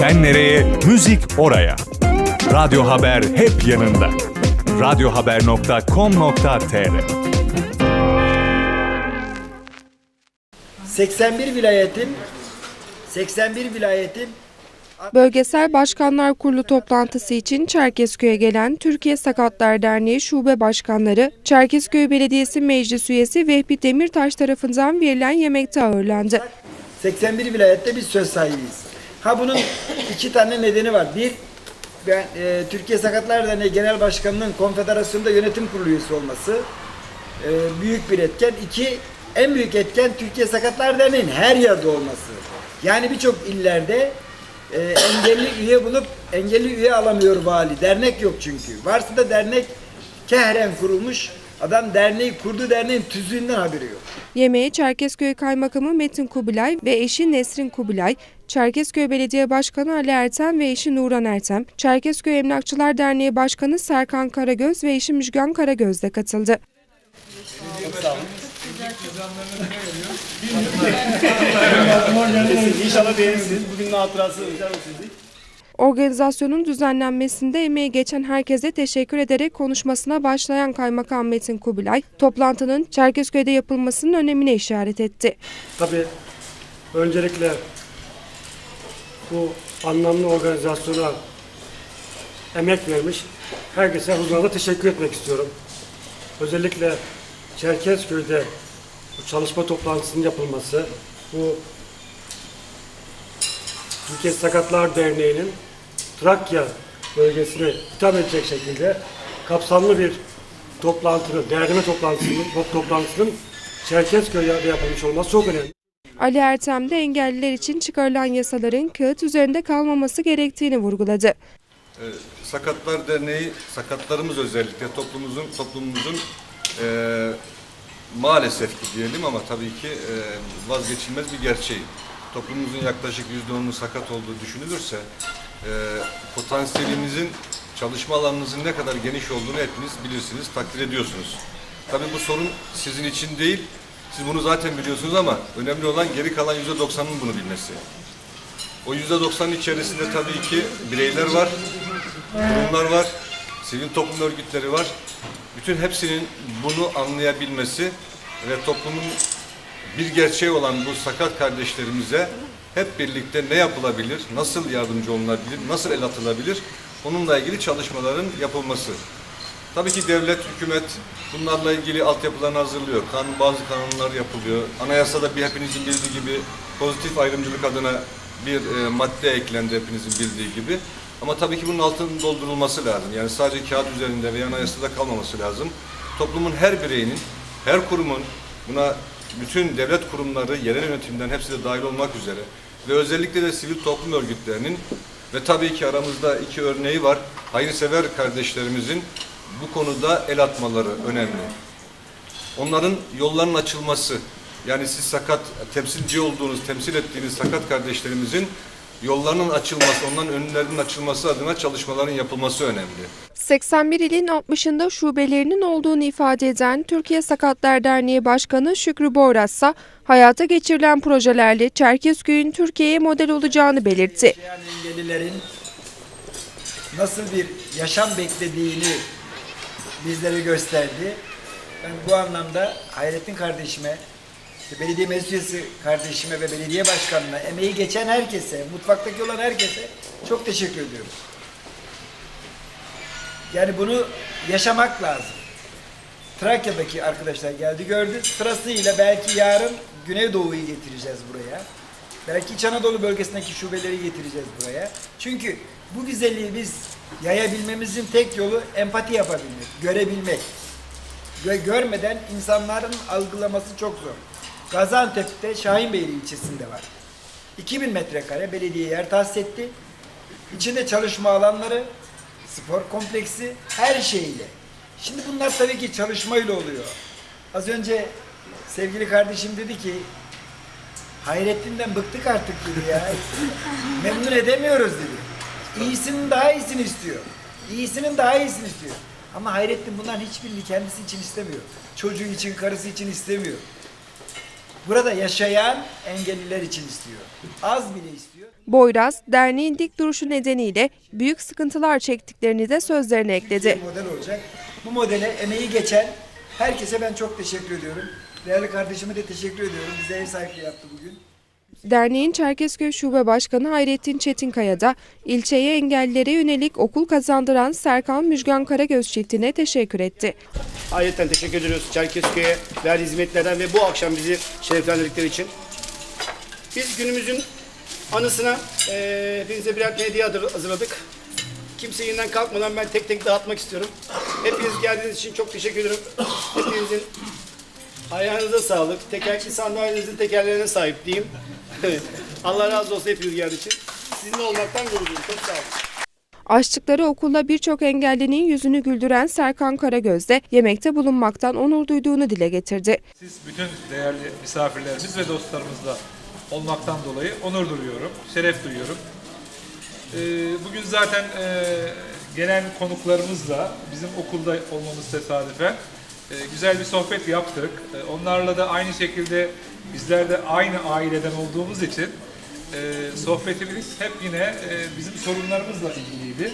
Sen nereye? Müzik oraya. Radyo Haber hep yanında. radyohaber.com.tr 81 vilayetin 81 vilayetin Bölgesel Başkanlar Kurulu toplantısı için Çerkezköy'e gelen Türkiye Sakatlar Derneği Şube Başkanları, Çerkezköy Belediyesi Meclis Üyesi Vehbi Demirtaş tarafından verilen yemekte ağırlandı. 81 vilayette biz söz sahibiyiz. Ha bunun iki tane nedeni var. Bir, ben, e, Türkiye Sakatlar Derneği Genel Başkanı'nın konfederasyonda yönetim kurulu üyesi olması e, büyük bir etken. İki, en büyük etken Türkiye Sakatlar Derneği'nin her yerde olması. Yani birçok illerde e, engelli üye bulup engelli üye alamıyor vali. Dernek yok çünkü. Varsa da dernek kehren kurulmuş. Adam derneği kurdu derneğin tüzüğünden haberi yok. Yemeğe Çerkezköy Kaymakamı Metin Kubilay ve eşi Nesrin Kubilay, Çerkezköy Belediye Başkanı Ali Ertem ve eşi Nuran Ertem, Çerkezköy Emlakçılar Derneği Başkanı Serkan Karagöz ve eşi Müjgan Karagöz de katıldı. İnşallah beğenirsiniz. Bugünün hatırası özel olsun. Organizasyonun düzenlenmesinde emeği geçen herkese teşekkür ederek konuşmasına başlayan Kaymakam Metin Kubilay, toplantının Çerkezköy'de yapılmasının önemine işaret etti. Tabii öncelikle bu anlamlı organizasyona emek vermiş herkese huzurunda teşekkür etmek istiyorum. Özellikle Çerkezköy'de bu çalışma toplantısının yapılması, bu Türkiye Sakatlar Derneği'nin Trakya bölgesine hitap edecek şekilde kapsamlı bir toplantının, derleme toplantısının, toplantısının Çerkezköy'de yapılmış olması çok önemli. Ali Ertem de engelliler için çıkarılan yasaların kağıt üzerinde kalmaması gerektiğini vurguladı. Ee, Sakatlar Derneği, sakatlarımız özellikle toplumumuzun toplumumuzun eee, maalesef ki diyelim ama tabii ki eee, vazgeçilmez bir gerçeği. Toplumumuzun yaklaşık yüzde onunun sakat olduğu düşünülürse eee, potansiyelimizin çalışma alanınızın ne kadar geniş olduğunu hepiniz bilirsiniz, takdir ediyorsunuz. Tabii bu sorun sizin için değil, siz bunu zaten biliyorsunuz ama önemli olan geri kalan yüzde doksanın bunu bilmesi. O yüzde doksanın içerisinde tabii ki bireyler var, kurumlar var, sivil toplum örgütleri var. Bütün hepsinin bunu anlayabilmesi ve toplumun bir gerçeği olan bu sakat kardeşlerimize hep birlikte ne yapılabilir, nasıl yardımcı olunabilir, nasıl el atılabilir, onunla ilgili çalışmaların yapılması. Tabii ki devlet, hükümet bunlarla ilgili altyapılarını hazırlıyor. Kanun, bazı kanunlar yapılıyor. Anayasada bir hepinizin bildiği gibi pozitif ayrımcılık adına bir e, madde eklendi hepinizin bildiği gibi. Ama tabii ki bunun altının doldurulması lazım. Yani sadece kağıt üzerinde veya anayasada kalmaması lazım. Toplumun her bireyinin, her kurumun buna bütün devlet kurumları, yerel yönetimden hepsi de dahil olmak üzere ve özellikle de sivil toplum örgütlerinin ve tabii ki aramızda iki örneği var. Hayırsever kardeşlerimizin bu konuda el atmaları önemli. Onların yollarının açılması, yani siz sakat, temsilci olduğunuz, temsil ettiğiniz sakat kardeşlerimizin yollarının açılması, onların önlerinin açılması adına çalışmaların yapılması önemli. 81 ilin 60'ında şubelerinin olduğunu ifade eden Türkiye Sakatlar Derneği Başkanı Şükrü Boyraz ise hayata geçirilen projelerle Çerkezköy'ün Türkiye'ye model olacağını belirtti. engellilerin nasıl bir yaşam beklediğini bizlere gösterdi. Ben bu anlamda Hayrettin kardeşime, belediye meclis üyesi kardeşime ve belediye başkanına, emeği geçen herkese, mutfaktaki olan herkese çok teşekkür ediyorum. Yani bunu yaşamak lazım. Trakya'daki arkadaşlar geldi gördü. Sırasıyla belki yarın Güneydoğu'yu getireceğiz buraya. Belki İç Anadolu bölgesindeki şubeleri getireceğiz buraya. Çünkü bu güzelliği biz yayabilmemizin tek yolu empati yapabilmek, görebilmek. Gö- görmeden insanların algılaması çok zor. Gaziantep'te Şahinbeyli ilçesinde var. 2000 metrekare belediye yer tahsis etti. İçinde çalışma alanları, spor kompleksi, her şeyle. Şimdi bunlar tabii ki çalışmayla oluyor. Az önce sevgili kardeşim dedi ki Hayrettin'den bıktık artık dedi ya. Memnun edemiyoruz dedi. İyisinin daha iyisini istiyor. İyisinin daha iyisini istiyor. Ama Hayrettin bunların hiçbirini kendisi için istemiyor. Çocuğu için, karısı için istemiyor. Burada yaşayan engelliler için istiyor. Az bile istiyor. Boyraz, derneğin dik duruşu nedeniyle büyük sıkıntılar çektiklerini de sözlerine ekledi. model olacak. Bu modele emeği geçen herkese ben çok teşekkür ediyorum. Değerli kardeşime de teşekkür ediyorum. Bize ev sahipliği yaptı bugün. Derneğin Çerkezköy Şube Başkanı Hayrettin Çetinkaya da ilçeye engellilere yönelik okul kazandıran Serkan Müjgan Karagöz çiftine teşekkür etti. Ayrıca teşekkür ediyoruz Çerkezköy'e verdiği hizmetlerden ve bu akşam bizi şereflendirdikleri için. Biz günümüzün anısına eee hepinize birer hediye hazır- hazırladık. Kimse yeniden kalkmadan ben tek tek dağıtmak istiyorum. Hepiniz geldiğiniz için çok teşekkür ederim. Hepinizin ayağınıza sağlık. Tekerlekli sandalyenizin tekerlerine sahip diyeyim. Allah razı olsun hepiniz geldiğiniz için. Sizinle olmaktan gurur duyuyorum. Çok sağ olun. Açtıkları okulda birçok engellinin yüzünü güldüren Serkan Karagöz de yemekte bulunmaktan onur duyduğunu dile getirdi. Siz bütün değerli misafirlerimiz ve dostlarımızla olmaktan dolayı onur duyuyorum, şeref duyuyorum. Ee, bugün zaten e, gelen konuklarımızla bizim okulda olmamız tesadüfen güzel bir sohbet yaptık. E, onlarla da aynı şekilde bizler de aynı aileden olduğumuz için e, sohbetimiz hep yine e, bizim sorunlarımızla ilgiliydi.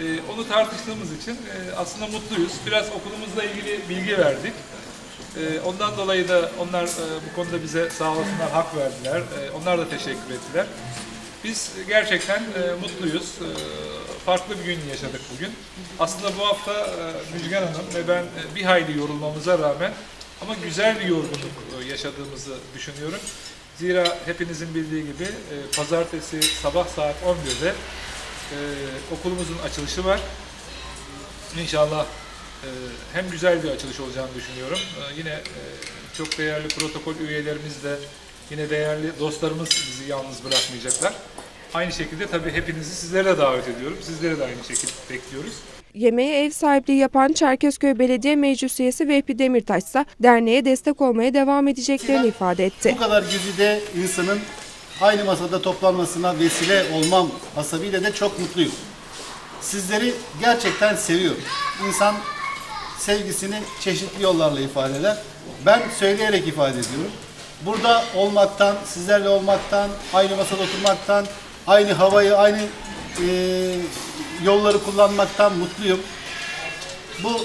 E, onu tartıştığımız için aslında mutluyuz. Biraz okulumuzla ilgili bilgi verdik. Ee, ondan dolayı da onlar bu konuda bize sağ olsunlar hak verdiler. Ee, onlar da teşekkür ettiler. Biz gerçekten mutluyuz. Farklı bir gün yaşadık bugün. Aslında bu hafta e, Müjgan Hanım ve ben e, bir hayli yorulmamıza rağmen ama güzel bir yorgunluk e, yaşadığımızı düşünüyorum. Zira hepinizin bildiği gibi e, pazartesi sabah saat 11'de e, okulumuzun açılışı var. İnşallah hem güzel bir açılış olacağını düşünüyorum. Yine çok değerli protokol üyelerimiz de yine değerli dostlarımız bizi yalnız bırakmayacaklar. Aynı şekilde tabii hepinizi sizlere de davet ediyorum. Sizleri de aynı şekilde bekliyoruz. Yemeğe ev sahipliği yapan Çerkezköy Belediye Meclis Üyesi Vehbi Demirtaş ise derneğe destek olmaya devam edeceklerini ifade etti. Bu kadar güzide insanın aynı masada toplanmasına vesile olmam hasabıyla de çok mutluyum. Sizleri gerçekten seviyorum. İnsan sevgisini çeşitli yollarla ifade eder. Ben söyleyerek ifade ediyorum. Burada olmaktan, sizlerle olmaktan, aynı masada oturmaktan, aynı havayı, aynı eee, yolları kullanmaktan mutluyum. Bu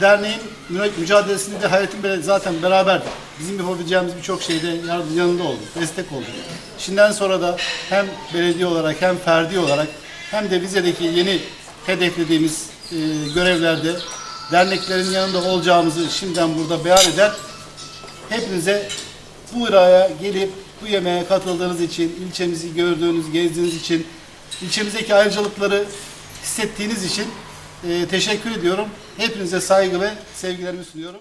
derneğin mü- mücadelesinde de Hayrettin zaten beraber bizim yapabileceğimiz birçok şeyde yanında olduk, destek olduk. Şimdiden sonra da hem belediye olarak hem ferdi olarak hem de Vize'deki yeni hedeflediğimiz e, görevlerde derneklerin yanında olacağımızı şimdiden burada beyan eder. Hepinize bu iraya gelip bu yemeğe katıldığınız için, ilçemizi gördüğünüz, gezdiğiniz için, ilçemizdeki ayrıcalıkları hissettiğiniz için e, teşekkür ediyorum. Hepinize saygı ve sevgilerimi sunuyorum.